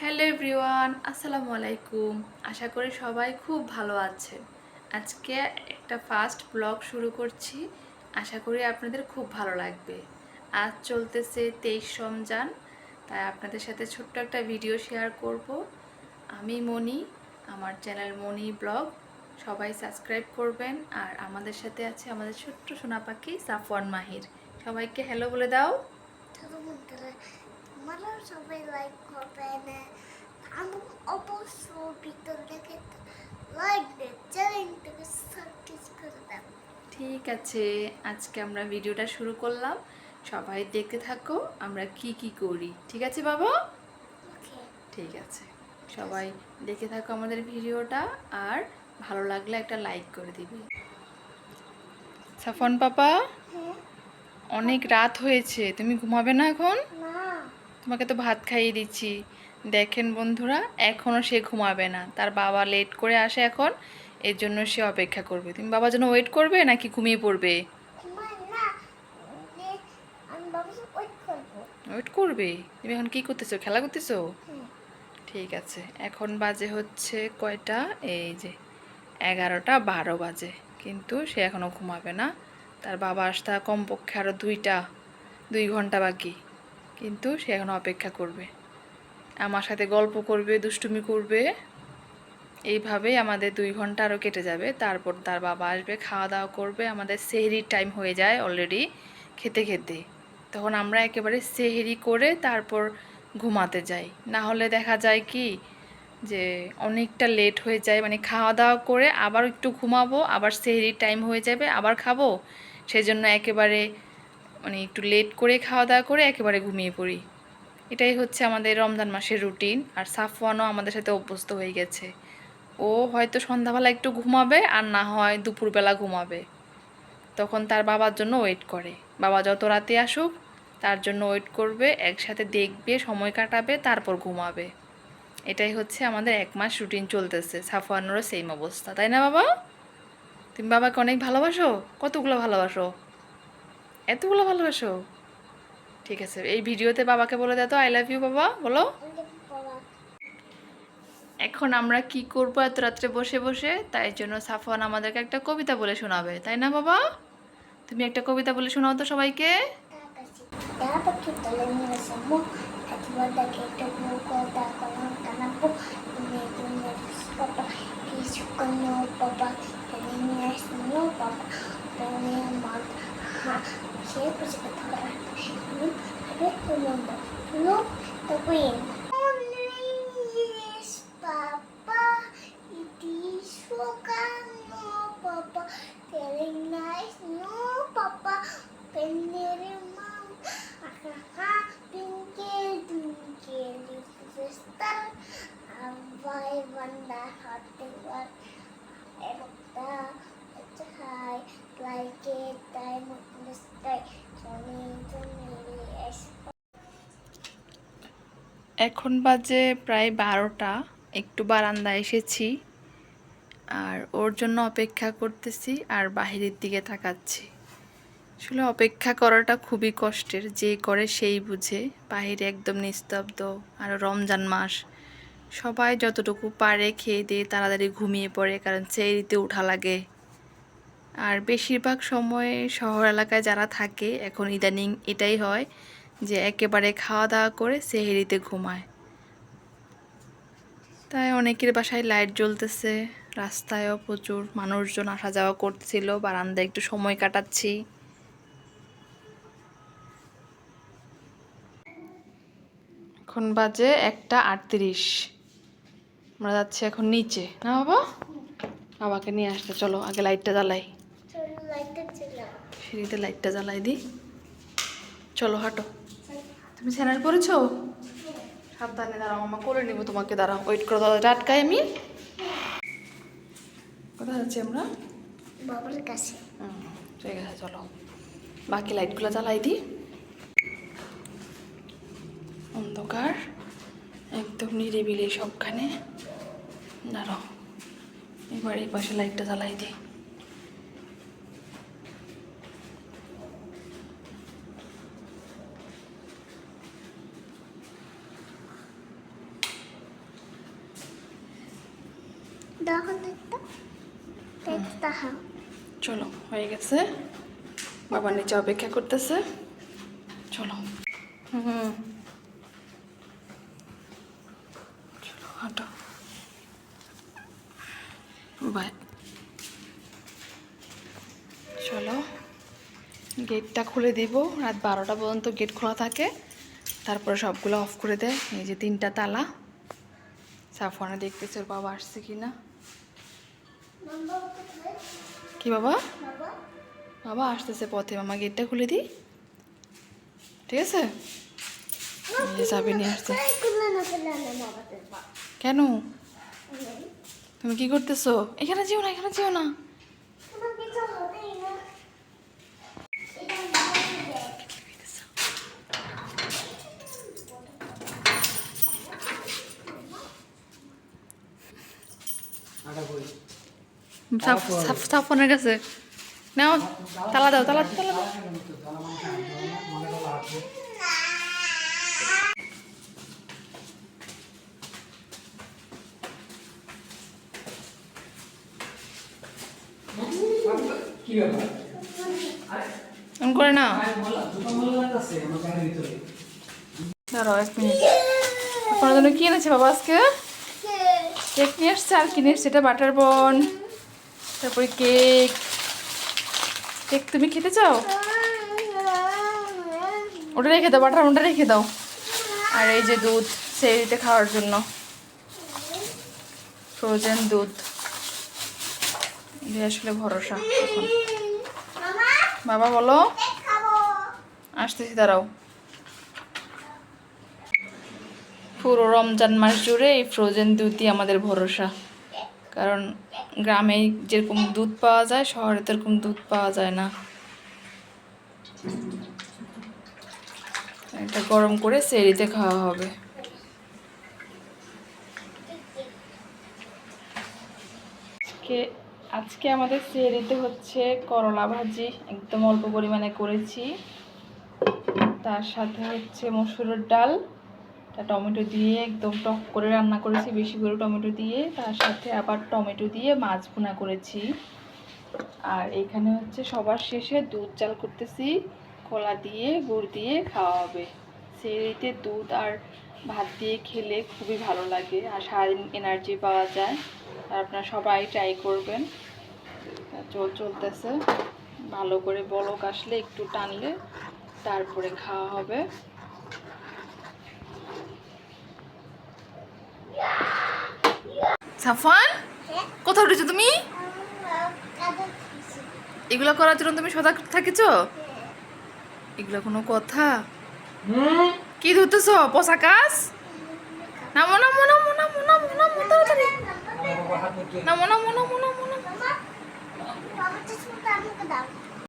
Hello everyone, আসসালামু আলাইকুম। আশা করি সবাই খুব ভালো আছে। আজকে একটা ফার্স্ট ব্লগ শুরু করছি। আশা করি আপনাদের খুব ভালো লাগবে। আজ চলতেছে তেইশ রমজান, তাই আপনাদের সাথে ছোট্ট একটা ভিডিও শেয়ার করব। আমি মনি, আমার চ্যানেল মনি ব্লগ। সবাই সাবস্ক্রাইব করবেন, আর আমাদের সাথে আছে আমাদের ছোট্ট সোনা পাখি সাফওয়ান মাহির। সবাইকে হ্যালো বলে দাও। সবাই লাইক করবেন আমি অবশ্য ভিতর লাইক দেন চ্যানেলটাকে সাবস্ক্রাইব ঠিক আছে আজকে আমরা ভিডিওটা শুরু করলাম। সবাই দেখতে থাকো আমরা কি কি করি ঠিক আছে বাবা? ঠিক আছে সবাই দেখে থাকো আমাদের ভিডিওটা আর ভালো লাগলে একটা লাইক করে দিবি। সাফন পাপা হ্যাঁ। অনেক রাত হয়েছে তুমি ঘুমাবে না এখন? তোমাকে তো ভাত খাইয়ে দিচ্ছি। দেখেন বন্ধুরা এখনও সে ঘুমাবে না। তার বাবা লেট করে আসে এখন, এর জন্য সে অপেক্ষা করবে। তুমি বাবার জন্য ওয়েট করবে নাকি ঘুমিয়ে পড়বে? ওয়েট করবে? তুমি এখন কি করতেছো? খেলা করতেছো? ঠিক আছে, এখন বাজে হচ্ছে কয়টা? এই যে, এগারোটা বারো বাজে। কিন্তু সে এখনও ঘুমাবে না। তার বাবা আসতে কমপক্ষে আরও দুইটা, দুই ঘণ্টা বাকি। কিন্তু সে এখন অপেক্ষা করবে। আমার সাথে গল্প করবে, দুষ্টুমি করবে। এইভাবেই আমাদের দুই ঘণ্টা আরও কেটে যাবে। তারপর তার বাবা আসবে, খাওয়া দাওয়া করবে। আমাদের সেহরির টাইম হয়ে যায় অলরেডি খেতে খেতে। তখন আমরা একেবারে সেহেরি করে তারপর ঘুমাতে যাই। না হলে দেখা যায় কি যে অনেকটা লেট হয়ে যায়। মানে খাওয়া দাওয়া করে আবার একটু ঘুমাবো, আবার সেহরির টাইম হয়ে যাবে, আবার খাব। সেজন্য একেবারে মানে একটু লেট করে খাওয়া দাওয়া করে একেবারে ঘুমিয়ে পড়ি। এটাই হচ্ছে আমাদের রমজান মাসের রুটিন আর সাফওয়ানও আমাদের সাথে অভ্যস্ত হয়ে গেছে। ও হয়তো সন্ধ্যাবেলা একটু ঘুমাবে আর না হয় দুপুরবেলা ঘুমাবে। তখন তার বাবার জন্য ওয়েট করে। বাবা যত রাতে আসুক, তার জন্য ওয়েট করবে, একসাথে দেখবে, সময় কাটাবে, তারপর ঘুমাবে। এটাই হচ্ছে আমাদের এক মাস রুটিন চলতেছে। সাফওয়ানেরও সেম অবস্থা। তাই না বাবা? তুমি বাবাকে অনেক ভালোবাসো? কতগুলো ভালোবাসো? এতগুলো ভালোবাসো? ঠিক আছে, এই ভিডিওতে বাবাকে বলে দাও তো আই লাভ ইউ বাবা বলো। এখন আমরা কি করব এত রাত্রে বসে বসে? তাই জন্য সাফওয়ান আমাদেরকে একটা কবিতা বলে শোনাবে, তাই না বাবা? তুমি একটা কবিতা বলে শোনাও তো সবাইকে। Kita şey yapacak. Ben de şimdi bir kullandım. Yok, da koyayım. এখন বাজে প্রায় বারোটা, একটু বারান্দা এসেছি আর ওর জন্য অপেক্ষা করতেছি আর বাহিরের দিকে তাকাচ্ছি। আসলে অপেক্ষা করাটা খুবই কষ্টের, যে করে সেই বুঝে। বাহিরে একদম নিস্তব্ধ, আর রমজান মাস। সবাই যতটুকু পারে খেয়ে দিয়ে তাড়াতাড়ি ঘুমিয়ে পড়ে, কারণ চেরিতে উঠা লাগে। আর বেশিরভাগ সময়ে শহর এলাকায় যারা থাকে, এখন ইদানিং এটাই হয় যে একেবারে খাওয়া দাওয়া করে সেহেরিতে ঘুমায়। তাই অনেকের বাসায় লাইট জ্বলতেছে রাস্তায়ও প্রচুর মানুষজন আসা যাওয়া করছিল বারান্দায় একটু সময় কাটাচ্ছি। এখন বাজে একটা আটত্রিশ। আমরা যাচ্ছি এখন নিচে। না বাবা? বাবাকে নিয়ে আসতে চলো আগে লাইটটা জ্বালাই। সিঁড়িতে লাইটটা জ্বালাই দিই। চলো হাঁটো। তুমি স্যানার পরেছো? সাবধানে দাঁড়াও মামা করে নিব তোমাকে দাঁড়াও ওয়েট করো দাদা টাটকাই আমি। কোথায় যাচ্ছি আমরা? বাবার কাছে। হুম, ঠিক আছে চলো। বাকি লাইটগুলো জ্বালাই দিই। অন্ধকার একদম নিরিবিলি সবখানে। দাঁড়াও এবার এই পাশে লাইটটা জ্বালাই দিই দেখো দেখতে দেখতে হ্যাঁ চলো, হয়ে গেছে। বাবা নিচে অপেক্ষা করতেছে। চলো। চলো বাই। চলো। গেটটা খুলে দিব। রাত বারোটা পর্যন্ত গেট খোলা থাকে। তারপরে সবগুলো অফ করে দেয় এই যে তিনটা তালা। সাফওয়ানে দেখতেছে ওর বাবা আসছে কি না বাবা কোথায় কি বাবা? বাবা। বাবা আসতেছে পথে। মামা গেটটা খুলে দিই। ঠিক আছে? চাবি নিয়ে আসছে দেখবা কেন? তুমি কি করতেছো? এখানে যেও না এখানে যেও না। হবেই না এটা ভালো দেখ সাফ সাফ সাফ ফোনের কাছে নাও, তালা দাও, তালা তালা অন করে না এক আপনার জন্য কি এনেছে বাবা আজকে? কেক নিয়ে এসছে আর কিনে এসছে? এটা বাটার বন। তারপরে কেক। কেক তুমি খেতে চাও? ওটা রেখে দাও, বাটার বনটা রেখে দাও। আর এই যে দুধ সেইতে খাওয়ার জন্য। ফ্রোজেন দুধ। আসলে ভরসা এখন। বাবা, বলো? আসতেছি, দাঁড়াও। পুরো রমজান মাস জুড়ে এই ফ্রোজেন দুধই আমাদের ভরসা। কারণ গ্রামে যেরকম দুধ পাওয়া যায়, শহরে তো এরকম দুধ পাওয়া যায় না। এটা গরম করে সেরিতে খাওয়া হবে। আজকে আজকে আমাদের সেরিতে হচ্ছে করলা ভাজি, একদম অল্প পরিমাণে করেছি। তার সাথে হচ্ছে মসুরের ডাল। তা টমেটো দিয়ে একদম টক করে রান্না করেছি, বেশি করে টমেটো দিয়ে। তার সাথে আবার টমেটো দিয়ে মাছ ভুনা করেছি। আর এখানে হচ্ছে সবার শেষে দুধ চাল করতেছি। কলা দিয়ে, গুড় দিয়ে খাওয়া হবে। সেরিতে দুধ আর ভাত দিয়ে খেলে খুবই ভালো লাগে আর সারাদিন এনার্জি পাওয়া যায়। আর আপনারা সবাই ট্রাই করবেন। চল, চলতেছে। ভালো করে বলক আসলে, একটু টানলে তারপরে খাওয়া হবে। সাফান? কোথাও উঠেছো তুমি? এগুলো করার জন্য তুমি সদা থাকিছ? এগুলো কোনো কথা? হুম? কি ধরতেছ? পোষা কাজ? নামো নামো নামো নামো নামো নামো তাড়াতাড়ি। নামো নামো নামো নামো নামো।